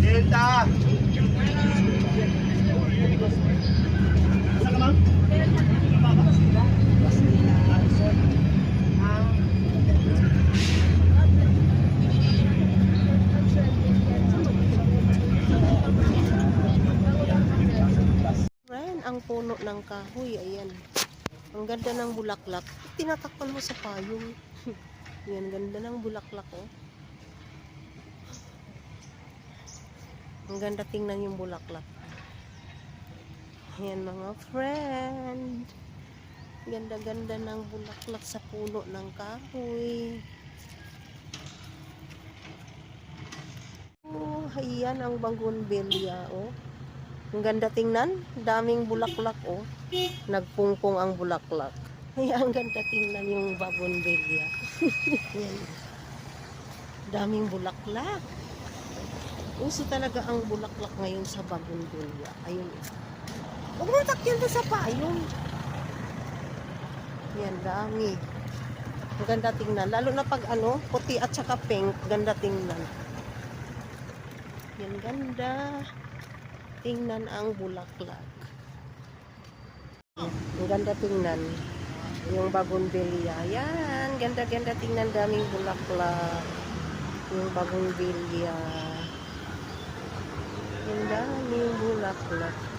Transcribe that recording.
Delta! Ang puno ng kahoy, ayan. Ang ganda ng bulaklak. Tinatakpan mo sa payong. Yan, ganda ng bulaklak, oh. Ang ganda tingnan yung bulaklak. Ayan, mga friend. Ganda-ganda ng bulaklak sa puno ng kahoy. Oh, ayan ang bougainvillea, oh. Ang ganda tingnan. Daming bulaklak, oh. Nagpungpong ang bulaklak. Ay, ang ganda tingnan yung bougainvillea. Daming bulaklak. Uso talaga ang bulaklak ngayon sa bougainvillea. Ayun. eh. Huwag mo takyan sa payong. Yan, dami. Ang ganda tingnan. Lalo na pag ano, puti at saka pink, ganda tingnan. Yan, ganda. Tingnan ang bulaklak. Ang ganda tingnan. Yung bougainvillea. Yan, ganda-ganda tingnan. Daming bulaklak. Yung bougainvillea. Yung daming bulaklak.